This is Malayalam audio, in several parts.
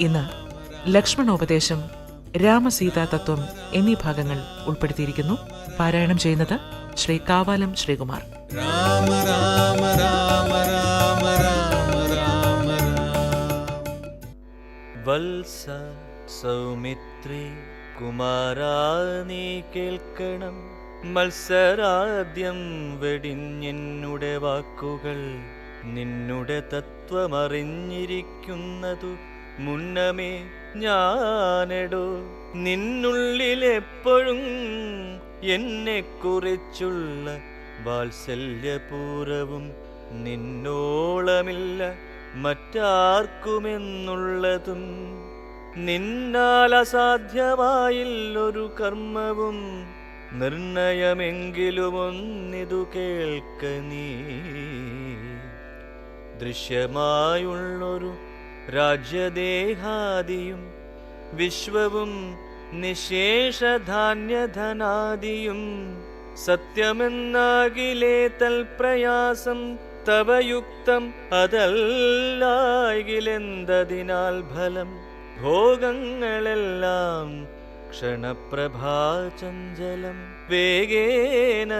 ഇന്ന് ലക്ഷ്മണോപദേശം രാമസീതാ തത്വം എന്നീ ഭാഗങ്ങൾ ഉൾപ്പെടുത്തിയിരിക്കുന്നു. പാരായണം ചെയ്യുന്നത് ശ്രീ കാവാലം ശ്രീകുമാർ. രാമ രാമ രാമ രാമ രാമ രാമ വത്സ സൗമിത്രി കുമാരാ കേൾക്കണം. മത്സരാദ്യം വെടിഞ്ഞെന്നുടെ വാക്കുകൾ നിന്നുടെ തത്വമറിഞ്ഞിരിക്കുന്നതു മുന്നമേ ഞാനെടോ. നിന്നുള്ളിലെപ്പോഴും എന്നെ കുറിച്ചുള്ള വാത്സല്യപൂരവും നിന്നോളമില്ല മറ്റാർക്കുമെന്നുള്ളതും. നിന്നാൽ അസാധ്യമായില്ലൊരു കർമ്മവും നിർണയമെങ്കിലും ഒന്നിതു കേൾക്ക നീ. ദൃശ്യമായുള്ളൊരു രാജ്യദേഹാദിയും വിശ്വവും നിശേഷധാന്യധനാദിയും സത്യമെന്നാകിലേ തൽപ്രയാസം തവയുക്തം അതല്ലാകിലെന്തതിനാൽ ഫലം? ഭോഗങ്ങളെല്ലാം ക്ഷണപ്രഭാചഞ്ചലം വേഗേന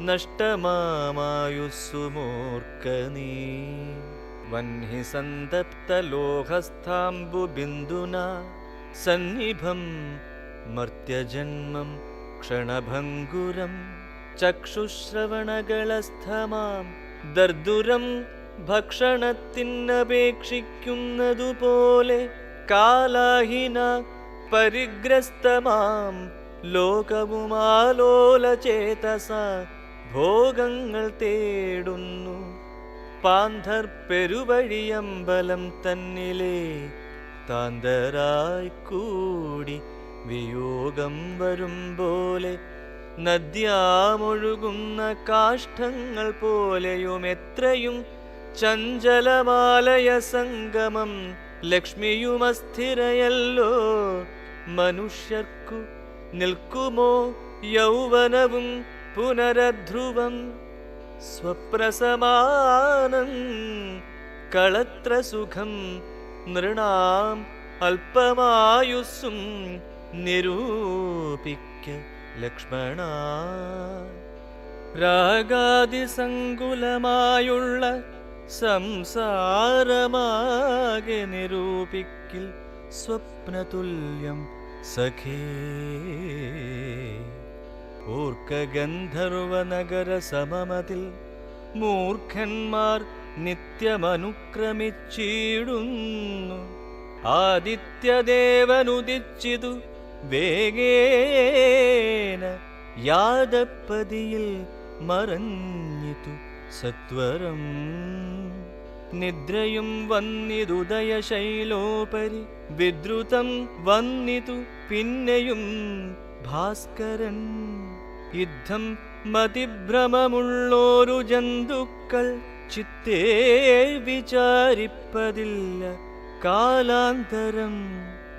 നഷ്ടമാമായുസ്സുമോർക്ക വഹ്നി സന്തപ്തലോഹസ്ഥാംബുബിന്ദുന സന്നിഭം മർത്യജന്മം ക്ഷണഭംഗുരം ചക്ഷുശ്രവണകളസ്ഥമാം ദർദുരം ഭക്ഷണത്തിനപേക്ഷിക്കുന്നതുപോലെ കാലാഹിന പരിഗ്രസ്തമാം ലോകവുമാലോലചേതസ ഭോഗങ്ങൾ തേടുന്നു പാന്ധർ പെരുവഴിയമ്പലം തന്നിലെ താന്തരായി കൂടി വിയോഗം വരും പോലെ നദ്യാമൊഴുകുന്ന കാഷ്ഠങ്ങൾ പോലെയും എത്രയും ചഞ്ചലമാലയ സംഗമം ലക്ഷ്മിയുമസ്ഥിരയല്ലോ മനുഷ്യർക്കു നിൽക്കുമോ യൗവനവും പുനരധ്രുവം? സ്വപ്രസമാനം കളത്ര സുഖം നൃണാം അല്പമായുസ്സും നിരൂപിക്ക ലക്ഷ്മണ. രാഗാതിസങ്കുലമായുള്ള സംസാരമാകെ നിരൂപിക്കിൽ സ്വപ്നതുല്യം സഖേ. ഓർക്ക ഗന്ധർവ നഗര സമമതിൽ മൂർഖന്മാർ നിത്യമനുക്രമിച്ചിടുന്നു. ആദിത്യദേവനുദിച്ചിതു വേഗേന യാദപ്പതിയിൽ മറഞ്ഞിതു സത്വരം. നിദ്രയും വന്നിതുദയശൈലോപരി വിദ്രുതം വന്നിതു പിന്നെയും ഭാസ്കരൻ. യുദ്ധം മതിഭ്രമമുള്ളോരു ജന്തുക്കൾ ചിത്തേ വിചാരിപ്പതില്ല. കാലാന്തരം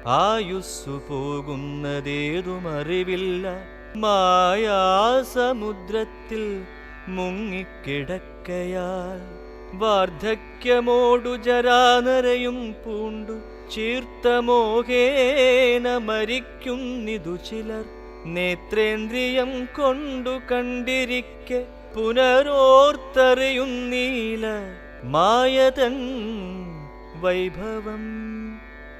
ആയുസ്സു പോകുന്നതേതുമറിവില്ല. മായാസമുദ്രത്തിൽ മുങ്ങിക്കിടക്കയാൽ വാർദ്ധക്യമോടു ജരാനരയും പൂണ്ടു. ചീർത്തമോഹേന മരിക്കുന്നിതു ചിലർ. നേത്രേന്ദ്രിയം കൊണ്ടു കണ്ടിരിക്കെ പുനരോർത്തറിയുന്നീല മായതൻ വൈഭവം.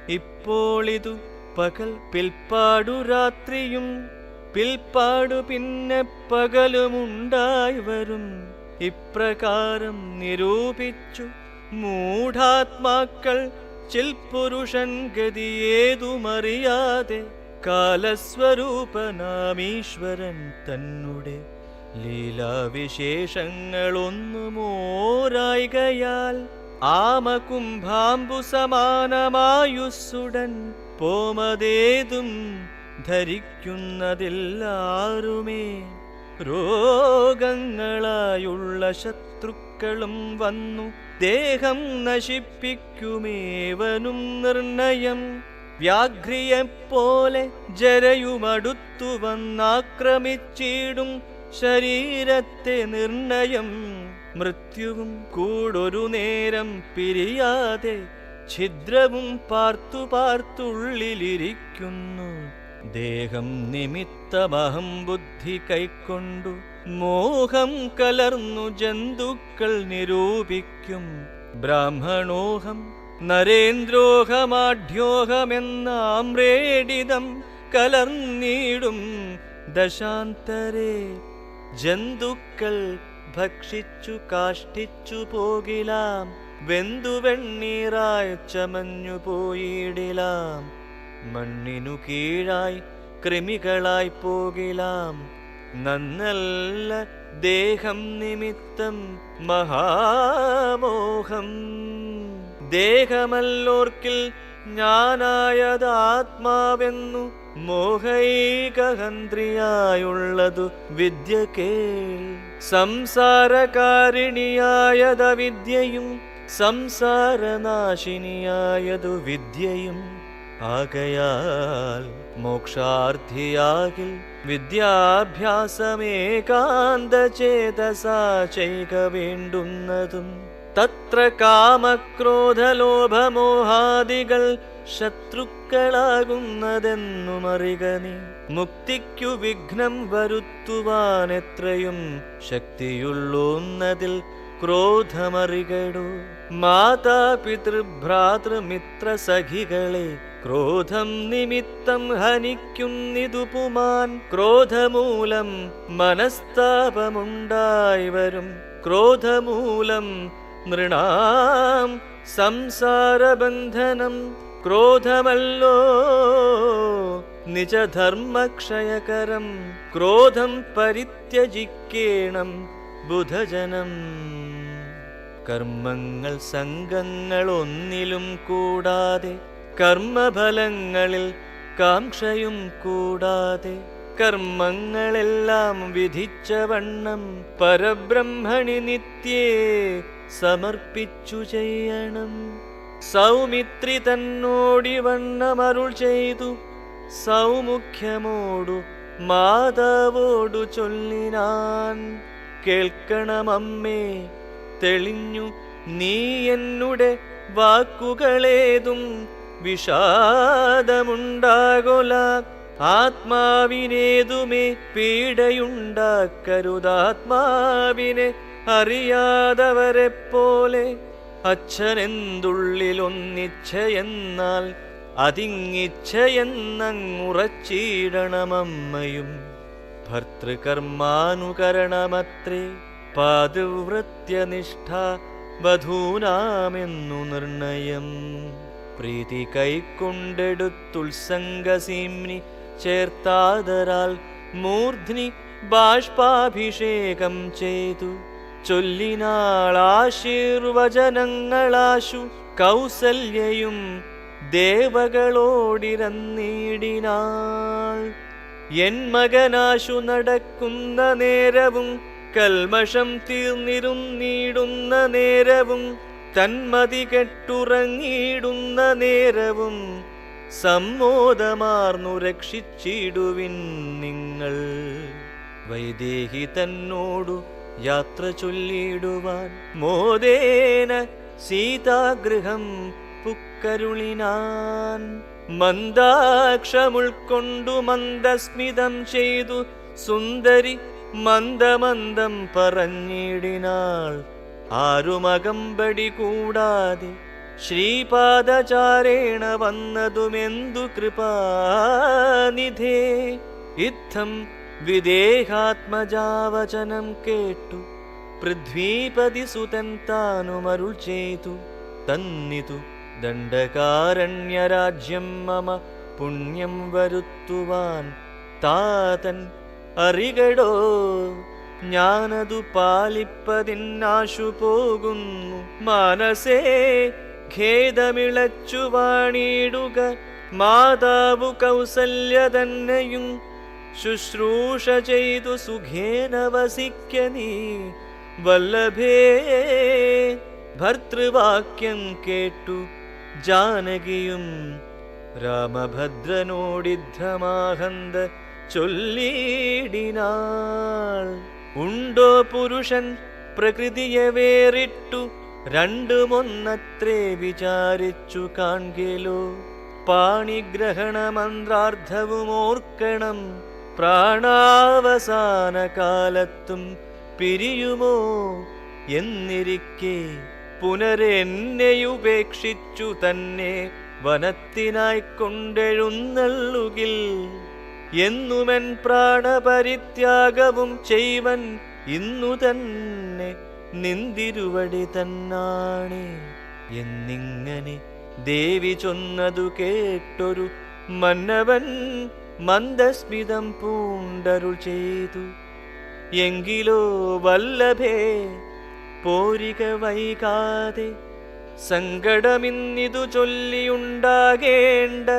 ഇപ്പോളിതു പകൽ പിൽപ്പാടു രാത്രിയും പിൽപ്പാടു പിന്നെ പകലുമുണ്ടായി വരും. ഇപ്രകാരം നിരൂപിച്ചു മൂഢാത്മാക്കൾ ചിൽപുരുഷൻ ഗതിയേതുമറിയാതെ കാലസ്വരൂപനാമീശ്വരൻ തന്നുടെ ലീലാവിശേഷങ്ങളൊന്നുമോരായികയാൽ ആമകുംഭാംബു സമാനമായുസ്സുടൻ പോമതേതും ധരിക്കുന്നതില്ലാരുമേ. രോഗങ്ങളായുള്ള ശത്രുക്കളും വന്നു ദേഹം നശിപ്പിക്കുമേവനും നിർണയം. വ്യാഘ്രിയെപ്പോലെ ജരയുമടുത്തു വന്നാക്രമിച്ചിടും ശരീരത്തെ നിർണയം. മൃത്യുവും കൂടൊരു നേരം പിരിയാതെ ഛിദ്രവും പാർത്തു പാർത്തുള്ളിലിരിക്കുന്നു. ദേഹം നിമിത്തമഹം ബുദ്ധി കൈക്കൊണ്ടു മോഹം കലർന്നു ജന്തുക്കൾ നിരൂപിക്കും. ബ്രാഹ്മണോഹം നരേന്ദ്രോഹമാഢ്യോഹമെന്നാമ്രേഡിതം കലർന്നീടും ദശാന്തരേ. ജന്തുക്കൾ ഭക്ഷിച്ചു കാഷ്ടിച്ചു പോകിലാം വെന്തു വെണ്ണീറായി ചമഞ്ഞു പോയിടിലാം. മണ്ണിനു കീഴായി കൃമികളായി പോകിലാം നന്നല്ല ദേഹം നിമിത്തം മഹാമോഹം. ദേഹമല്ലോർക്കിൽ ഞാനായത് ആത്മാവെന്നു മോഹൈകഹന്ത്രിയായുള്ളതു വിദ്യ കേൾ. സംസാരകാരിണിയായത വിദ്യയും സംസാരനാശിനിയായതു വിദ്യയും. ആകയാൽ മോക്ഷാർത്ഥിയാകിൽ വിദ്യാഭ്യാസമേകാന്തചേതസാ ചെയ്ക വേണ്ടുന്നതും. തത്ര കാമക്രോധലോഭമോഹാദികൾ ശത്രുക്കളാകുന്നതെന്നുമറിക നീ. മുക്തിക്കു വിഘ്നം വരുത്തുവാൻ എത്രയും ശക്തിയുള്ളൂന്നതിൽ ക്രോധമറികടു. മാതാപിതൃഭ്രാതൃമിത്ര സഖികളെ ക്രോധം നിമിത്തം ഹനിക്കുന്നിതുപുമാൻ. ക്രോധമൂലം മനസ്താപമുണ്ടായി വരും. ക്രോധമൂലം നൃണാം സംസാരബന്ധനം ക്രോധമല്ലോ നിജധർമ്മക്ഷയകരം ക്രോധം പരിത്യജിക്കേണം ബുധജനം. കർമ്മങ്ങൾ സംഘങ്ങൾ ഒന്നിലും കൂടാതെ കർമ്മഫലങ്ങളിൽ കാംക്ഷയും കൂടാതെ കർമ്മങ്ങളെല്ലാം വിധിച്ച വണ്ണം പരബ്രഹ്മണി നിത്യേ സമർപ്പിച്ചു ചെയ്യണം. സൗമിത്രി തന്നോടി വണ്ണമരുൾ ചെയ്തു. സൗമുഖ്യമോടു മാതാവോടു ചൊല്ലിനാൻ. കേൾക്കണമമ്മേ തെളിഞ്ഞു നീ എന്നുടെ വാക്കുകളേതും വിഷാദമുണ്ടാകൊല. ആത്മാവിനേതുമേ പീഡയുണ്ടാക്കരുതാത്മാവിനെ അറിയാതവരെ പോലെ അച്ഛനെന്തുള്ളിലൊന്നിച്ഛയെന്നാൽ അതിങ്ങിച്ഛയെന്നങ്ങുറച്ചിടണമമ്മയും ഭർത്തൃകർമാനുകരണമത്രേ പാതിവൃത്യനിഷ്ഠ വധൂനാമെന്നു നിർണയം. പ്രീതി കൈക്കൊണ്ടെടുത്തുത്സംഗസീംനി ചേർത്താതരാൽ മൂർധ്നി ബാഷ്പാഭിഷേകം ചെയ്തു. ചൊല്ലിനാളാശീർവചനങ്ങളാശു കൗസല്യയും ദേവകളോടിരന്നീടിനാൾ. എൻ മകനാശു നടക്കുന്ന നേരവും കൽമഷം തീർന്നിരുന്നീടുന്ന നേരവും തന്മതി കെട്ടുറങ്ങിയിടുന്ന നേരവും സമ്മോദമാർന്നു രക്ഷിച്ചിടുവിൻ നിങ്ങൾ. വൈദേഹി തന്നോടു യാത്ര ചൊല്ലിടുവാൻ മോദേന സീതാഗൃഹം പുക്കരുളിനാൻ. മന്ദാക്ഷമുൾക്കൊണ്ടു മന്ദസ്മിതം ചെയ്തു സുന്ദരി മന്ദമന്ദം പറഞ്ഞിടിനാൾ. ആരുമകമ്പടി കൂടാതെ ശ്രീപാദചാരേണ വന്നതുമെന്തു കൃപാനിധേ. ഇത്തം വിദേഹാത്മജാവചനം കേട്ടു. പൃഥ്വീപതി സുതൻ താനുമരുൾ ചെയ്തു. തന്നിതു ദണ്ഡകാരണ്യരാജ്യം മമ പുണ്യം വരുത്തുവാൻ. താതൻ അറികടോ ഞാനതു പാലിപ്പതിന്നാശു പോകുന്നു. മനസ്സേ ഖേദമിളച്ചു വാണിടുക. മാതാവു കൗസല്യ തന്നെയും ശുശ്രൂഷ ചെയ്തു സുഖേന വസിക്ക നീ. വല്ലഭേ ഭർത്തൃവാക്യം കേട്ടു ജാനകിയും രാമഭദ്രനോടിദ്ധമാഹന്ത ചൊല്ലിടിനാൾ. ഉണ്ടോ പുരുഷൻ പ്രകൃതിയെ വേറിട്ടു രണ്ടുമൊന്നത്രേ വിചാരിച്ചു കാൺകിലോ. പാണിഗ്രഹണ മന്ത്രാർത്ഥവും പ്രാണാവസാന കാലത്തും പിരിയുമോ എന്നിരിക്കെ പുനരെന്നെയുപേക്ഷിച്ചു തന്നെ വനത്തിനായി കൊണ്ടെഴുന്നള്ളുകിൽ. എന്നുമെൻ പ്രാണപരിത്യാഗവും ചെയ്വൻ ഇന്നു തന്നെ നിന്തിരുവടി തന്നാണേ എന്നിങ്ങനെ ദേവി ചൊന്നതു കേട്ടൊരു മന്നവൻ മന്ദസ്മിതം പൂണ്ടരുൾ ചെയ്തു. എങ്കിലോ വല്ലഭേ പോരിക വൈകാതെ സങ്കടമിന്നിതു ചൊല്ലിയുണ്ടാകേണ്ട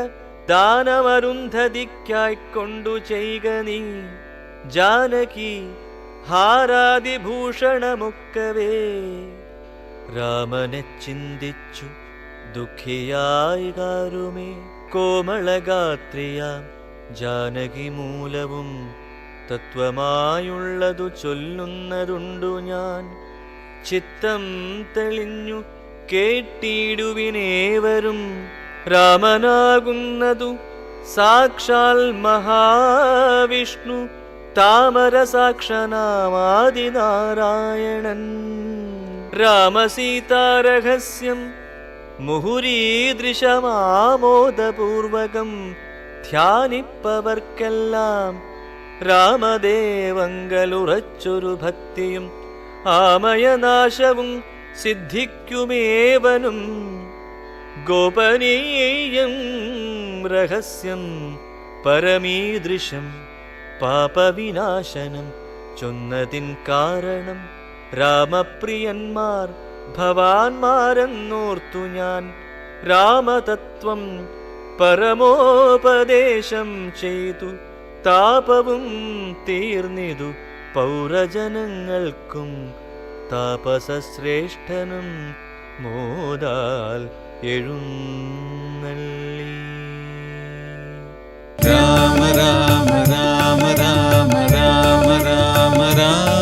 ദാനമരുന്ധതിക്കായിക്കൊണ്ടു ചെയ്ക നീ. ജാനകി ഹാരാതിഭൂഷണമൊക്കവേ. രാമനെ ചിന്തിച്ചു ദുഃഖിയായി കാരുമേ കോമളഗാത്രിയാം. ജാനകി മൂലവും തത്വമായുള്ളതു ചൊല്ലുന്നതുണ്ടു ഞാൻ. ചിത്തം തെളിഞ്ഞു കേട്ടിടുവിനേവരും രാമനാകുന്നതു സാക്ഷാൽ മഹാവിഷ്ണു താമരസാക്ഷനാമാദിനാരായണൻ. രാമസീതാരഹസ്യം മുഹുരീദൃശമാമോദപൂർവകം ധ്യാനിപ്പവർക്കെല്ലാം രാമദേവങ്കലുറച്ചൊരു ഭക്തിയും ആമയനാശവും സിദ്ധിക്കുമേവനും. ഗോപനീയം രഹസ്യം പരമീദൃശം പാപവിനാശനം ചൊന്നതിൻ കാരണം രാമപ്രിയന്മാർ ഭവാന്മാരെന്നോർത്തു ഞാൻ. രാമതത്വം പരമോപദേശം ചെയ്തു. താപവും തീർന്നിതു പൗരജനങ്ങൾക്കും. താപസശ്രേഷ്ഠനും മോദാൽ എഴുന്നള്ളി. രാമ രാമ രാമ രാമ രാമ രാമ രാമ